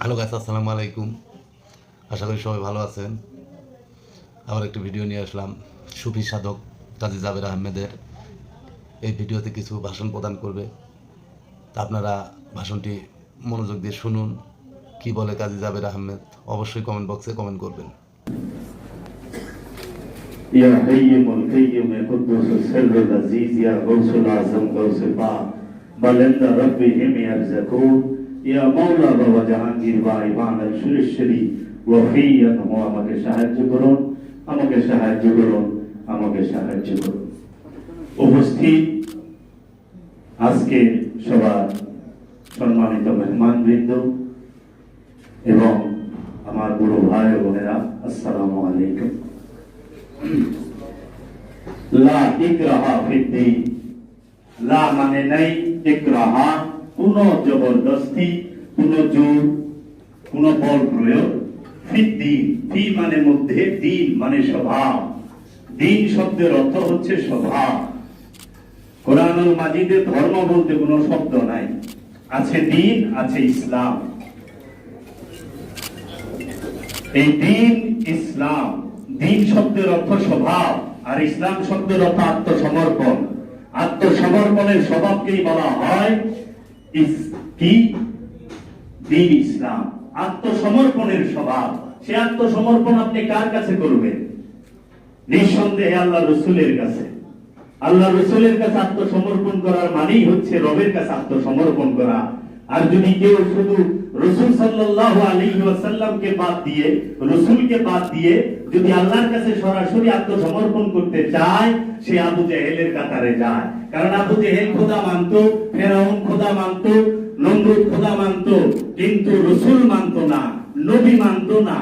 Hello গাছ আসসালামু আলাইকুম আশা করি সবাই ভালো আছেন আবার একটি ভিডিও নিয়ে আসলাম সুফি সাধক কাজী জাবের আহমেদের এই ভিডিওতে কিছু ভাষণ প্রদান করবে তা আপনারা ভাষণটি মনোযোগ দিয়ে শুনুন কি বলে কাজী জাবের আহমেদ অবশ্যই কমেন্ট বক্সে কমেন্ট করবেন يا حيم القيم يا قدوس السر العزيز يا غوث العظم غوث پاک بلند ربهم يرزقون ইয়া মাওলা বাবা জাহাঙ্গীর ভাই বাংলা সুরেশ্বরী ওয়াফিয়া আমাকে সাহায্য করুন, আমাকে সাহায্য করুন, আমাকে সাহায্য করুন। উপস্থিত আজকে সবার সম্মানিত মেহমানবৃন্দ এবং আমার বড় ভাই বোনেরা, আসসালামু আলাইকুম। লা ইকরাহা ফিদ্দিন লা মানে নাই, ইকরাহা কোন জবরদস্তি কোন জোর কোন বল প্রয়োগ মানে মধ্যে দিন মানে স্বভাব দিন শব্দের অর্থ হচ্ছে স্বভাব। ধর্ম বলতে কোনো শব্দ নাই। আছে দিন, আছে ইসলাম। এই দিন, ইসলাম, দিন শব্দের অর্থ স্বভাব, আর ইসলাম শব্দের অর্থ আত্মসমর্পণ। আত্মসমর্পণের স্বভাবকেই বলা হয় আত্মসমর্পণের স্বভাব। সে আত্মসমর্পণ আপনি কার কাছে করবেন? নিঃসন্দেহে আল্লাহ রসুলের কাছে। আল্লাহ রসুলের কাছে আত্মসমর্পণ করার মানেই হচ্ছে রবের কাছে আত্মসমর্পণ করা। আর যদি কেউ শুধু রসুল সাল্লাল্লাহু আলাইহি ওয়াসাল্লামকে বাদ দিয়ে রসুলকে বাদ দিয়ে যদি আল্লাহর কাছে সরাসরি আত্মসমর্পণ করতে চায় সে আবু জেহেলের কাতারে যায়। কারণ আবু জেহেল খোদা মানতো ফেরাউন খোদা মানতো নমরুদ খোদা মানতো কিন্তু রসুল মানতো না নবী মানতো না।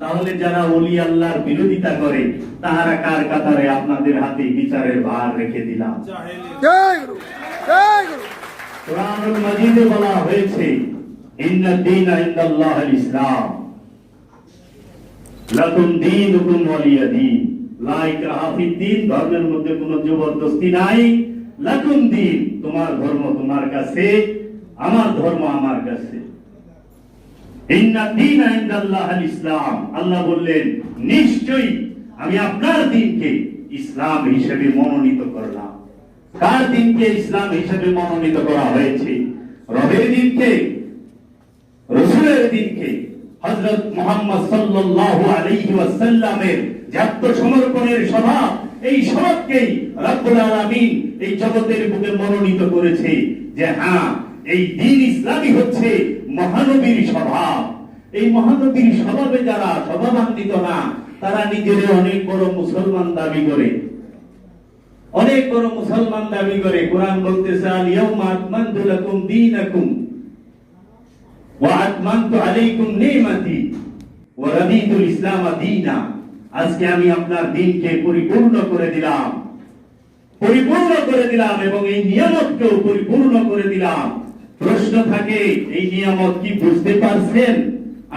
তাহলে যারা ওলি আল্লাহর বিরোধিতা করে তাহারা কার কাতারে আপনাদের হাতে বিচারের ভার রেখে দিলাম? জয় গুরু জয় গুরু। কোরআনুল মাজিদে বলা হয়েছে ধর্মের মধ্যে জবরদস্তি নাই। লাকুম দীন তোমার ধর্ম তোমার কাছে, আমার ধর্ম আমার কাছে। ইসলাম আল্লাহ বললেন, নিশ্চয়ই আমি আপনার দিনকে ইসলাম হিসেবে মনোনীত করলাম। কার দিনকে ইসলাম হিসেবে মনোনীত করা হয়েছে? রবের দিনকে রসুলের দিনকে হযরত মুহাম্মদ সাল্লাল্লাহু আলাইহি ওয়াসাল্লামের যে আত্মসমর্পণের স্বভাব এই স্বভাবকেই রব্বুল আলামিন এই জগতের বুকে মনোনীত করেছে যে হ্যাঁ এই দিন ইসলামই হচ্ছে মহানবীর স্বভাব এই মহানবীর স্বভাবে যারা স্বভাবান্বিত না, তারা নিজেদের অনেক বড় মুসলমান দাবি করে। অনেক বড় মুসলমান দাবি করে। কোরআন বলতেছে আল ইয়াউমা আকমালতু লাকুম দীনাকুম। ওয়া আতমামতু আলাইকুম নি'মাতি ওয়া রাদিতুল ইসলাম আজকে আমি আপনার দিনকে পরিপূর্ণ করে দিলাম। পরিপূর্ণ করে দিলাম এবং এই নিয়ামতকেও পরিপূর্ণ করে দিলাম। প্রশ্ন থাকে, এই নিয়ামত কি বুঝতে পারছেন?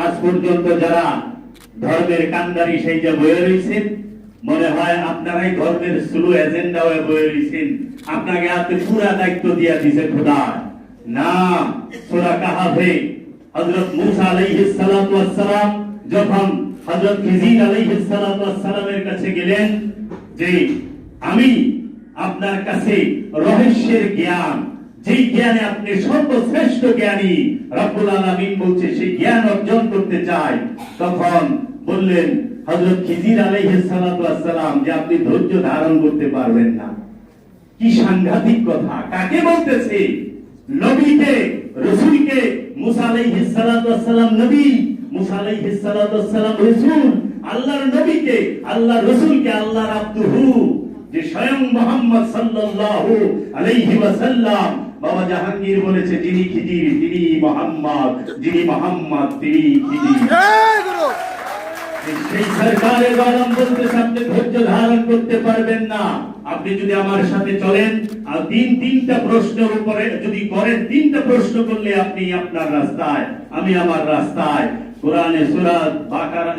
আজ পর্যন্ত যারা ধর্মের কান্দারি সেই যে বয়ে রয়েছেন মনে হয় আপনারাই ধর্মের স্লো এজেন্ডা হয়ে বয়ে রয়েছেন আপনাকে হাতে পুরা দায়িত্ব দিয়ে দিছে খোদা না সূরা কাহাফে। হযরত মূসা আলাইহিস সালাতু ওয়াস সালাম যখন হযরত খিজির আলাইহিস সালাতু ওয়াস সালামের কাছে গেলেন, যে আমি আপনার কাছে রহস্যের জ্ঞান যে জ্ঞানে আপনি সর্বশ্রেষ্ঠ জ্ঞানী, রব্বুল আলামিন বলছে, সেই জ্ঞান অর্জন করতে চাই। তখন বললেন হযরত খিজির আলাইহিস সালাতু ওয়াস সালাম যে আপনি ধৈর্য ধারণ করতে পারবেন না। কি সাংঘাতিক কথা, কাকে বলতেছে? নবীকে রসুলকে নবী রাসূল, আল্লাহর নবীকে আল্লাহ রসুলকে যে স্বয়ং মোহাম্মদ সাল্লাল্লাহু আলাইহি ওয়াসাল্লাম। বাবা জাহাঙ্গীর বলেছে, যিনি খিদির তিনি মোহাম্মদ, যিনি মোহাম্মদ, তিনি খিদির সরকারের আপনি ধৈর্য ধারণ করতে পারবেন না। আপনি যদি আমার সাথে চলেন, আর তিন তিনটা প্রশ্নের উপরে যদি করেন, তিনটা প্রশ্ন করলে আপনি আপনার রাস্তায়, আমি আমার রাস্তায়। কোরআনে সূরা বাকারা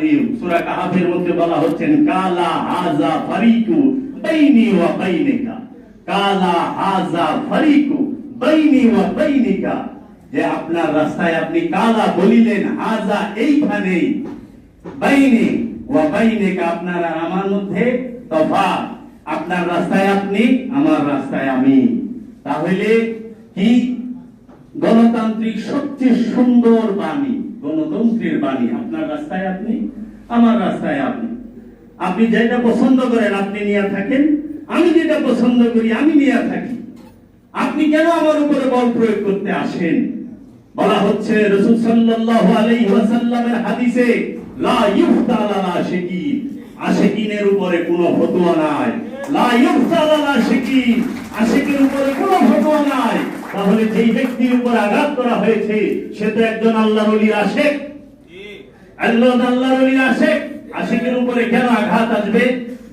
কাহাফের মধ্যে বলা কালা হাজা ফারিকু বাইনি ওয়া বাইনিকা। কালা হাজা ফারিকু বাইনি ওয়া বাইনিকা। যে আপনার রাস্তায় আপনি কালা বলিলেন, হাজা এইখানেই। বাইনে, ওয়া বাইনেকা, আপনার আমার মধ্যে তফাৎ। আপনার রাস্তায় আপনি, আমার রাস্তায় আমি। তাহলে কি? গণতান্ত্রিক সবচেয়ে সুন্দর বাণী, গণতন্ত্রের বাণী। আপনার রাস্তায় আপনি, আমার রাস্তায় আপনি। আপনি যেটা পছন্দ করেন, আপনি নিয়ে থাকেন। আমি যেটা পছন্দ করি, আমি নিয়ে থাকি। আপনি কেন আমার উপরে বল প্রয়োগ করতে আসেন? বলা হচ্ছে রসুল সাল্লাল্লাহু আলাইহি হাদিসে আশিকের উপরে তাহলে যেই ব্যক্তির উপর আঘাত করা হয়েছে, সে তো একজন আল্লাহ উপরে কেন আঘাত আসবে?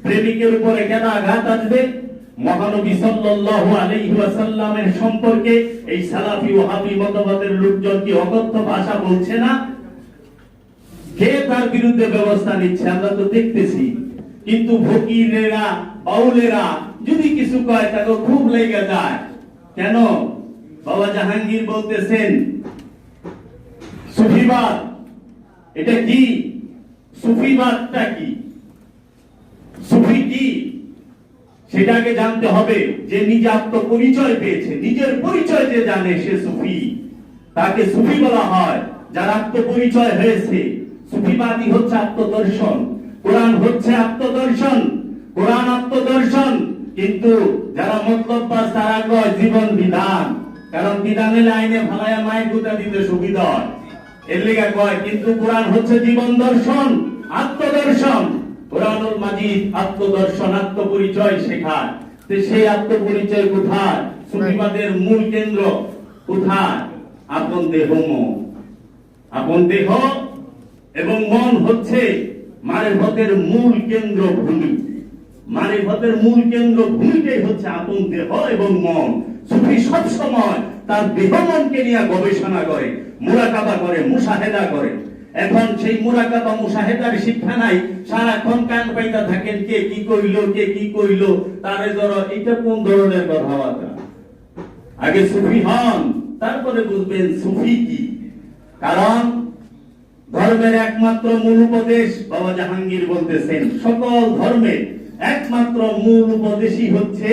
প্রেমিকের উপরে কেন আঘাত আসবে? মহানবী সম্পর্কে এই সালাফি ওয়াহাবি মতবাদের লোকজন কি অকথ্য ভাষা বলছে না? কে তার বিরুদ্ধে ব্যবস্থা নিচ্ছে, আমরা তো দেখতেছি। কিন্তু ফকিরেরা, বাউলেরা যদি কিছু কয়, তাকে খুব লেগে যায়। কেন? বাবা জাহাঙ্গীর বলতেছেন, সুফিবাদ, এটা কি? সুফিবাদটা কি? সুফি কি? সেটাকে জানতে হবে। যে নিজে আত্মপরিচয় পেয়েছে, নিজের পরিচয় যে জানে সে সুফি, তাকে সুফি বলা হয়। যার আত্মপরিচয় হয়েছে সুফিবাদী হচ্ছে আত্মদর্শন। কোরআন হচ্ছে আত্মদর্শন। কোরআন আত্মদর্শন। কিন্তু যারা মতলববাজ তারা কয় জীবন বিধান। কারণ বিধানের আইনে ভালায়া মায়ের গুতা দিতে সুবিধা এর কয়, কিন্তু কোরআন হচ্ছে জীবন দর্শন, আত্মদর্শন। কোরআনুল মাজিদ আত্মদর্শন, আত্মপরিচয় শেখায়। সেই আত্মপরিচয় কোথায়? সুফিবাদের মূল কেন্দ্র কোথায়? আপন দেহ আপন দেহ এবং মন হচ্ছে মারেফতের মূল কেন্দ্র ভূমি মারেফতের মূল কেন্দ্র ভূমিটাই হচ্ছে আপন দেহ এবং মন। সুফি সব সময় তার দেহ মনকে নিয়ে গবেষণা করে, মুরাকাবা করে, মুশাহেদা করে। এখন সেই মুরাকাবা, মুশাহেদার শিক্ষা নাই। সারাক্ষণ কান পাইতা থাকেন, কে কি কইলো, কে কি কইলো, তারে ধরো এটা কোন ধরনের কথাবার্তা? আগে সুফি হন, তারপরে বুঝবেন সুফি কি। কারণ ধর্মের একমাত্র মূল উপদেশ বাবা জাহাঙ্গীর বলতেছেন। সকল ধর্মের একমাত্র মূল উপদেশই হচ্ছে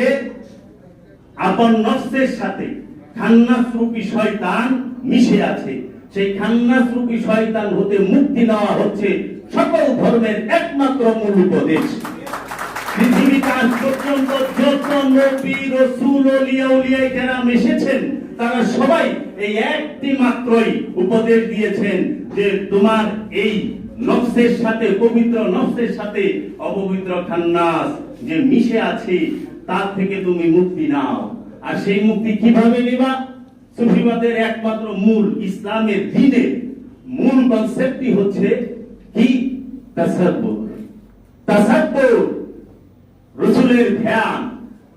আপন নফসের সাথে খান্নাস রূপী শয়তান মিশে আছে। সেই খান্নাস রূপী শয়তান হতে মুক্তি নেওয়া হচ্ছে সকল ধর্মের একমাত্র মূল উপদেশ। পৃথিবীতে আজ পর্যন্ত যত নবী, রসুল ওলিয়া উলিয়া যারা এসেছেন, তারা সবাই এই একটি মাত্রই উপদেশ দিয়েছেন যে তোমার এই নফসের সাথে, পবিত্র নফসের সাথে অপবিত্র খান্নাস যে মিশে আছে, তার থেকে তুমি মুক্তি নাও। আর সেই মুক্তি কীভাবে নিবা? সুফিবাদের একমাত্র মূল ইসলামের দিনে মূল কনসেপ্টই হচ্ছে কি? তাসাব্বুর। তাসাব্বুর, রসুলের ধ্যান।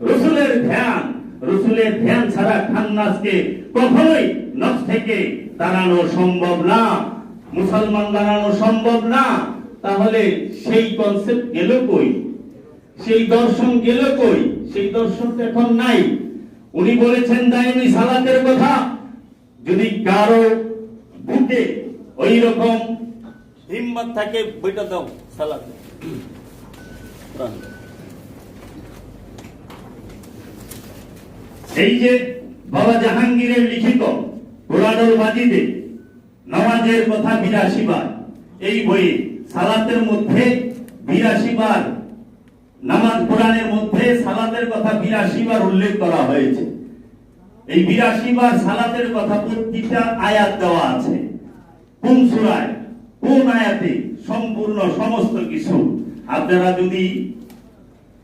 রসুলের ধ্যান রসুলের ধ্যান ছাড়া খান্নাসকে কখনোই নফস থেকে তাড়ানো সম্ভব না। মুসলমান দাঁড়ানো সম্ভব না। তাহলে সেই কনসেপ্ট গেল কই? সেই দর্শন গেল কই? সেই দর্শন তো এখন নাই। উনি বলেছেন দাইনি সালাতের কথা। যদি কারও বুকে ওই রকম হিম্মত থাকে, বইটা দাও সালাতে। এই যে বাবা জাহাঙ্গীরের লিখিত কোরআনুল মাজিদে নামাজের কথা বিরাশি বার এই বইয়ে সালাতের মধ্যে বিরাশি বার নামাজ কোরআনের মধ্যে সালাতের কথা বিরাশি বার উল্লেখ করা হয়েছে। এই বিরাশি বার সালাতের কথা প্রতিটা আয়াত দেওয়া আছে। কোন সূরায়, কোন আয়াতে সম্পূর্ণ সমস্ত কিছু? আপনারা যদি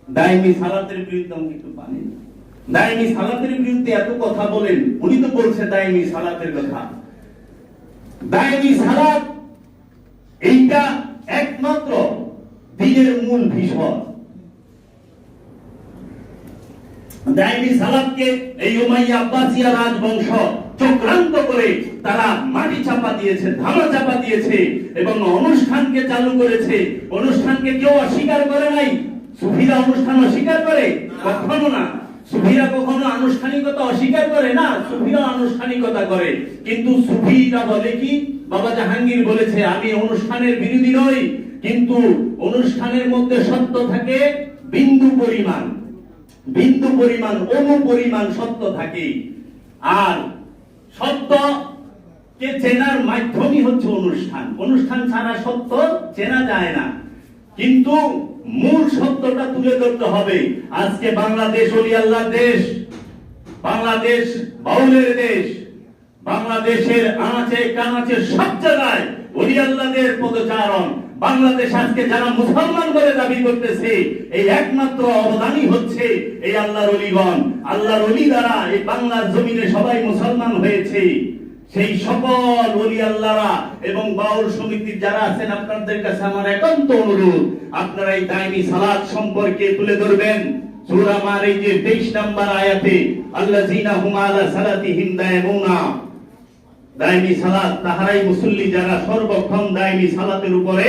দাইমি সালাতের বিরুদ্ধে একটু পানি দাইমি সালাতের বিরুদ্ধে এত কথা বলেন, উনি তো বলছে দাইমি সালাতের কথা। দাইমি সালাত, এইটা একমাত্র দিনের মূল ভীষণ। দাইমি সালাতকে এই আব্বাসিয়া রাজবংশ চক্রান্ত করে তারা মাটি চাপা দিয়েছে, ধামা চাপা দিয়েছে এবং অনুষ্ঠানকে চালু করেছে। অনুষ্ঠানকে কেউ অস্বীকার করে নাই? সুফিরা অনুষ্ঠান অস্বীকার করে? কখনো না। সুফিরা কখনো আনুষ্ঠানিকতা অস্বীকার করে না সুফিরা আনুষ্ঠানিকতা করে। কিন্তু সুফিরা বলে কি? বাবা জাহাঙ্গীর বলেছে, আমি অনুষ্ঠানের বিরোধী নই, কিন্তু অনুষ্ঠানের মধ্যে সত্য থাকে, বিন্দু পরিমাণ। বিন্দু পরিমাণ অনু পরিমাণ সত্য থাকে আর সত্য কে চেনার মাধ্যমই হচ্ছে অনুষ্ঠান। অনুষ্ঠান ছাড়া সত্য চেনা যায় না। কিন্তু মূল সত্যটা তুলে ধরতে হবে। আজকে বাংলাদেশ অলি আল্লাহ দেশ। বাংলাদেশ বাউলের দেশ। বাংলাদেশের আনাচে কানাচে সব জায়গায় অলি আল্লাহদের পদচারণ। বাংলাদেশ আজকে যারা মুসলমান বলে দাবি করতেছে, এই একমাত্র অবদানই হচ্ছে এই আল্লাহর অলিগণ। আল্লাহর অলি দ্বারা এই বাংলার জমিনে সবাই মুসলমান হয়েছে। সেই সকল অলি আল্লাহরা এবং বাউল সমিতির যারা আছেন, আপনাদের কাছে আমার একান্ত অনুরোধ, আপনারা এই দাইনি সালাত সম্পর্কে তুলে ধরবেন। সূরা মারিজের 23 নম্বর আয়াতে, আল্লাযিনা হুম আলা সালাতিহিম দায়মুনা। দায়মি সালাত, তাহারাই মুসল্লি যারা সর্বক্ষণ দায়মি সালাতের উপরে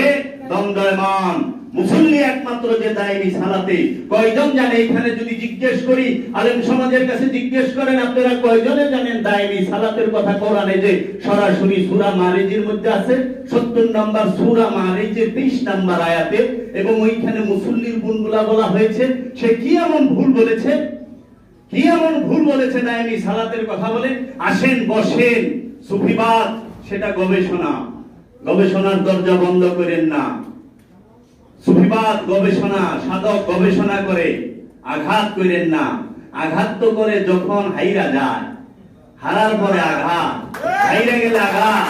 দণ্ডায়মান। মুসল্লি একমাত্র যে দায়মি সালাতে, কয়জন জানে? এখানে যদি জিজ্ঞেস করি, আলেম সমাজের কাছে জিজ্ঞেস করেন, আপনারা কয়জনে জানেন দায়মি সালাতের কথা? কোরআনে যে সরাসরি সূরা মারিজের মধ্যে আছে 70 নম্বর সূরা মারিজের 23 নম্বর আয়াতে, এবং ওইখানে মুসল্লির গুণগুলা বলা হয়েছে। সে কি এমন ভুল বলেছে? কি এমন ভুল বলেছে দায়নি সালাতের কথা বলে? আসেন, বসেন। সুফিবাদ, সেটা গবেষণা। গবেষণার দরজা বন্ধ করেন না। সুফিবাদ গবেষণা, সাধক গবেষণা করে আঘাত করেন না। আঘাত তো করে যখন হাইরা যায়। হারার পরে আঘাত, হাইরা গেলে আঘাত।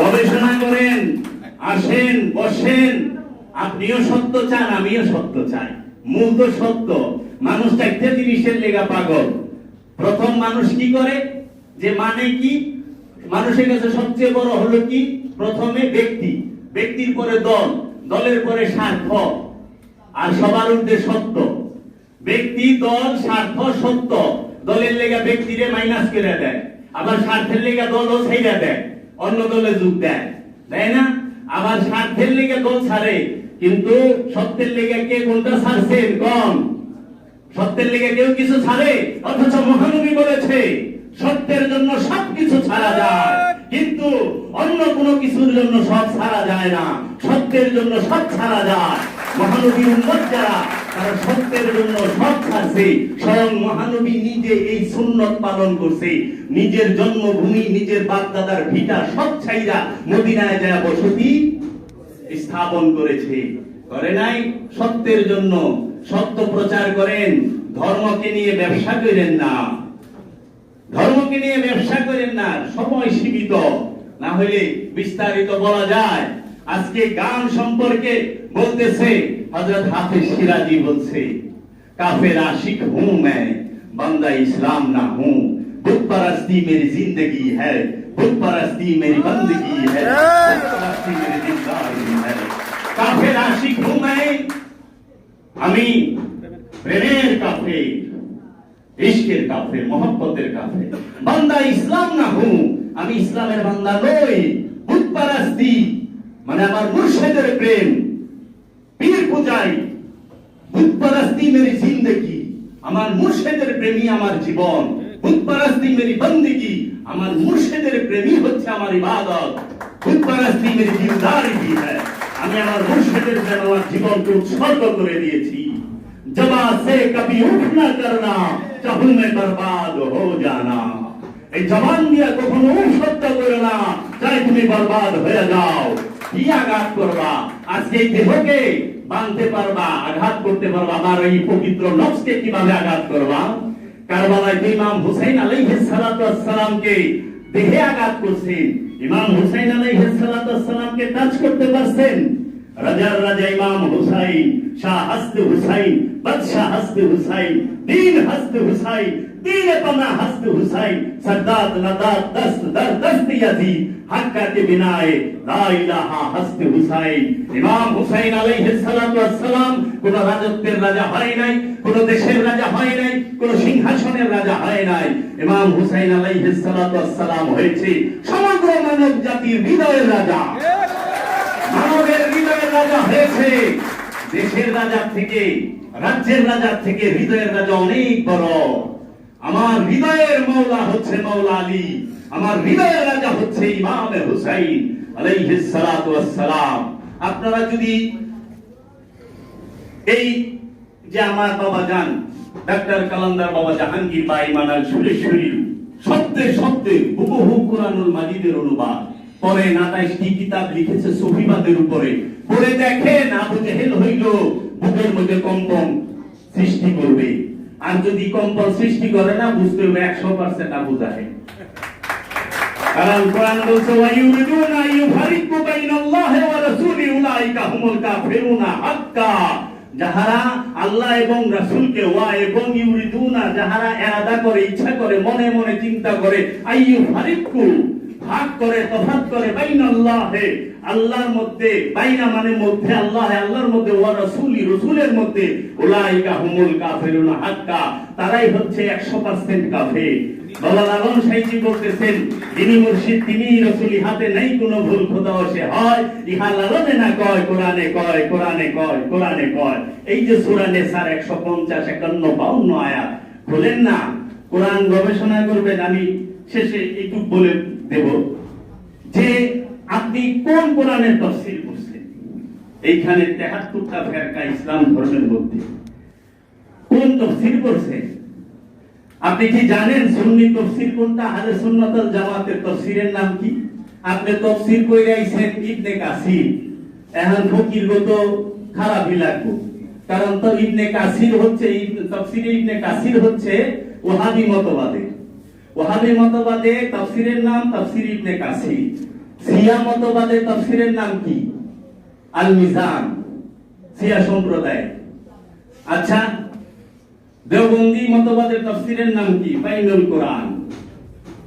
গবেষণা করেন, আসেন, বসেন। আপনিও সত্য চান, আমিও সত্য চাই। মূল তো সত্য। মানুষ চারটে জিনিসের লেগা পাগল। প্রথম মানুষ কি করে? যে মানে কি? মানুষের কাছে সবচেয়ে বড় হলো কি? প্রথমে ব্যক্তি। ব্যক্তির পরে দল। দলের পরে স্বার্থ, আর সবার ঊর্ধ্বে সত্য। ব্যক্তি, দল, স্বার্থ, সত্য। দলের লেগা ব্যক্তিরে মাইনাস করে দেয়, আবার স্বার্থের লেগা দলও ছেড়ে দেয়, অন্য দলে যোগ দেয়। তাই না? আবার স্বার্থের লেগে দল ছাড়ে, কিন্তু সত্যের লেগে কে কোনটা ছাড়ছেন কম সত্যের লেগে কেউ কিছু ছাড়ে, অথচ মহানবী বলেছে, সত্যের জন্য সবকিছু ছাড়া যায়। কিন্তু অন্য কোনো কিছুর জন্য সব ছাড়া যায় না। সত্যের জন্য সব ছাড়া যায়। মহানবী উম্মত যারা, তারা সত্যের জন্য সব ছাড়ছে। স্বয়ং মহানবী নিজে এই সুন্নত পালন করছে। নিজের জন্মভূমি, নিজের ভিটা সব ছাইরা মদিনায় বসতি স্থাপন করেছে। করে নাই? সত্যের জন্য সত্য প্রচার করেন। ধর্মকে নিয়ে ব্যবসা করেন না। ধর্মকে নিয়ে ব্যবসা করেন না সময় সীমিত না হলে বিস্তারিত বলা যায় আজকে গান সম্পর্কে বলতেছে হযরত হাফিজ সিরাজি বলছে কাফের আশিক হুঁ मैं बंदा इस्लाम ना हूँ बुत परस्ती मेरी जिंदगी है बुत परस्ती मेरी बंदगी है बुत परस्ती मेरी जिंदगी है काफेर आशिक हूँ मैं আমি প্রেমের কাফের ইশকের কাফের, মহব্বতের কাফের। বান্দা ইসলাম না হুঁ, আমি ইসলামের বান্দা নই। বুতপারাস্তি মানে আমার মুর্শিদের প্রেম। পীর পূজাই বুতপারাস্তি মেরি জিন্দগি, আমার মুর্শিদের প্রেমী আমার জীবন। বুতপারাস্তি মেরি বন্দিগি, আমার মুর্শিদের প্রেমী হচ্ছে আমার ইবাদত। বুতপারাস্তি মেরি জিন্দারি है আমি আমার মুর্শিদের জন্য আমার জীবনকে উৎসর্গ করে দিয়েছি। জবা সে কবি উঠ না করনা। চাহু মে বরবাদ হো জানা। এই জবান দিয়ে কখনো সত্য করে না। চাই তুমি বরবাদ হয়ে যাও। কি আঘাত করবা? আজকে দেহকে বাঁধতে পারবা, আঘাত করতে পারবা আমার এই পবিত্র নফসকে কীভাবে আঘাত করবা? কারবালায় ইমাম হুসাইন আলাইহিস সালাতু সালামকে দেহে আঘাত করছেন, ইমাম হুসাইন আলাইহিস সালাতু সালামকে টাচ করতে পারছেন রাজার রাজা ইমাম হুসাইন শাহ হাসতে হুসাইন বাদশাহ হাসতে হুসাইন দিন হাসতে হুসাইন হাসতে হুসাইন লাদাত দস্ত দর দস্ত বিনায়ে লা ইলাহা হাসতে হুসাইন ইমাম হুসাইন আলাইহিস সালাম ওয়াস সালাম কোন রাজত্বের রাজা হয় নাই, কোন দেশের রাজা হয় নাই, কোন সিংহাসনের রাজা হয় নাই। ইমাম হুসাইন আলাইহিস সালাম হয়েছে সমগ্র মানব জাতির হৃদয়ের রাজা। মানবের হৃদয়ের রাজা হয়েছে। দেশের রাজার থেকে, রাজ্যের রাজার থেকে হৃদয়ের রাজা অনেক বড়। আমার হৃদয়ের মৌলা হচ্ছে মৌলা আলী। আমার হৃদয়ের রাজা হচ্ছে ইমামে হুসাইন আলাইহিস সালাতু আপনারা যদি এই যে আমার বাবা যান, ডাক্তার কালান্দার বাবা জাহাঙ্গীর বা ইমানাল সুরেশ্বরী সত্যে সত্যে হুবহু কোরআনুল মাজিদের অনুবাদ। পরে নাতাইশটি কিতাব লিখেছে সফিবাদের উপরে? পড়ে দেখেন আবু জেহেল হইল, বুকের মধ্যে কম্পন সৃষ্টি করবে। আর যদি কম্পন সৃষ্টি করে না, বুঝতে হবে একশো পার্সেন্ট আবু জাহেল। কারণ কোরআন বলছে ইউফারিকু বাইনাল্লাহি ওয়া রাসূলি, উলাইকা হুমুল কাফিরুনা হাক্কা। যাহারা আল্লাহ এবং রাসূলকে ওয়া এবং ইউরিদুনা, যাহারা এরাদা করে, ইচ্ছা করে, মনে মনে চিন্তা করে আইয়ু ভাগ করে, তফাৎ করে বাইনাল্লাহি, আল্লাহর মধ্যে, বাইনা মানে মধ্যে আল্লাহ, আল্লাহর মধ্যে, ওয়া রাসূলি, রাসূলের মধ্যে। উলাইকা হুমুল হাক্কা, তারাই হচ্ছে 100% কাফের। বাবা লালন সাইজি বলতেছেন, যিনি মুর্শিদ তিনি নাই কোনো ভুল, খোদা সে হয়। ইহা লালনে না কয়, কোরআনে কয় কোরআনে কয় কোরআনে কয়। এই যে সুরানে একশো পঞ্চাশ একান্ন, বাউন্ন আয়াত বলেন না? কোরআন গবেষণা করবেন, আমি শেষে একটু বলে দেব যে আপনি কোন কোরআনের তফসিল করছেন এইখানে তেহাত্তরটা ফেরকা ইসলাম ধর্মের মধ্যে। কোন তফসিল করছেন আপনি কি জানেন সুন্নি তফসির কোনটা? আহলে সুন্নাতুল জামাতের তফসিরের নাম কি? আপনি তফসির কইরা আইছেন ইবনে কাসির। এখন ফকির গো তো খারাপই লাগবে। কারণ তো ইবনে কাসির হচ্ছে তফসিরে ইবনে কাসির হচ্ছে ওহাবি মতবাদে। ওহাবি মতবাদে তফসিরের নাম তফসির ইবনে কাসির। সিয়া মতবাদে তফসিরের নাম কি? আল মিজান সিয়া সম্প্রদায় আচ্ছা দেওবন্দি মতবাদের তফসিরের নাম কি? বাইনুল কোরআন।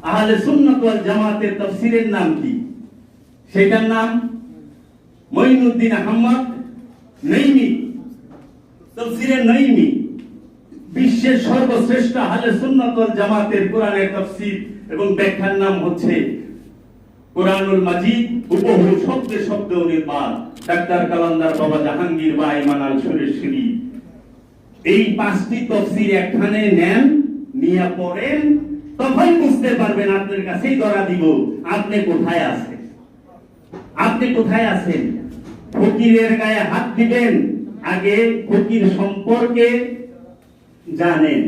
আহলে সুন্নাত ওয়াল জামাতের তফসিরের নাম কি? সেটার নাম মঈনুদ্দিন আহমদ নঈমি তফসিরের নঈমি বিশ্বের সর্বশ্রেষ্ঠ আহলে সুন্নাত জামাতের কোরআনের তফসির এবং ব্যাখ্যার নাম হচ্ছে কোরআনুল মাজিদ উপহু শব্দে শব্দ নির্মাণ ডাক্তার কালান্দার বাবা জাহাঙ্গীর বা ইমানাল সুরেশ্বরী এই পাঁচটি তফসির একখানে নেন, নিয়ে পড়েন তখন বুঝতে পারবেন আপনার কাছেই ধরা দিব, আপনি কোথায় আছেন? আপনি কোথায় আছেন? ফকিরের গায়ে হাত দিবেন, আগে ফকির সম্পর্কে জানেন,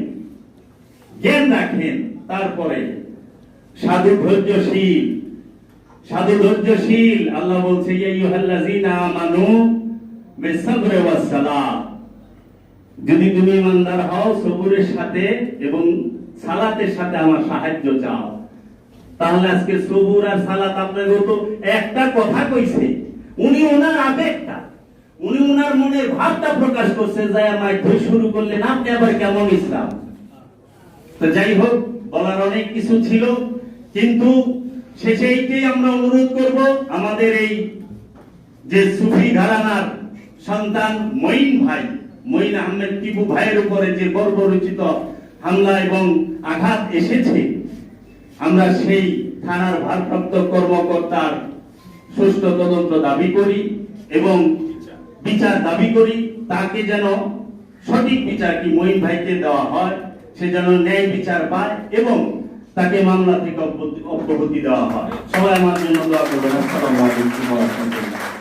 জ্ঞান রাখেন, তারপরে সাধু ধৈর্যশীল সাধু ধৈর্যশীল, আল্লাহ বলছে যদি তুমি ইমানদার হও, সবুরের সাথে এবং সালাতের সাথে আমার সাহায্য চাও। তাহলে আজকে সবুর আর সালাত আপনার তো একটা কথা কইছে, উনি ওনার আবেগটা। উনি ওনার মনের ভাবটা প্রকাশ করছে যাই আমার ধৈ শুরু করলেন। আপনি আবার কেমন ইসলাম? তো যাই হোক, বলার অনেক কিছু ছিল, কিন্তু শেষে এইটাই আমরা অনুরোধ করব, আমাদের এই যে সুফি ঘরানার সন্তান মঈন ভাই, মঈন আহমেদ টিপু ভাইয়ের উপরে যে গর্বরচিত হামলা এবং আঘাত এসেছে, আমরা সেই থানার ভারপ্রাপ্ত কর্মকর্তার সুষ্ঠু তদন্ত দাবি করি এবং বিচার দাবি করি, তাকে যেন সঠিক বিচার কি মহিন ভাইকে দেওয়া হয়, সে যেন ন্যায় বিচার পায় এবং তাকে মামলা থেকে অব্যাহতি- দেওয়া হয়। সবাই আমার জন্য দোয়া করবেন। আসসালামু আলাইকুম।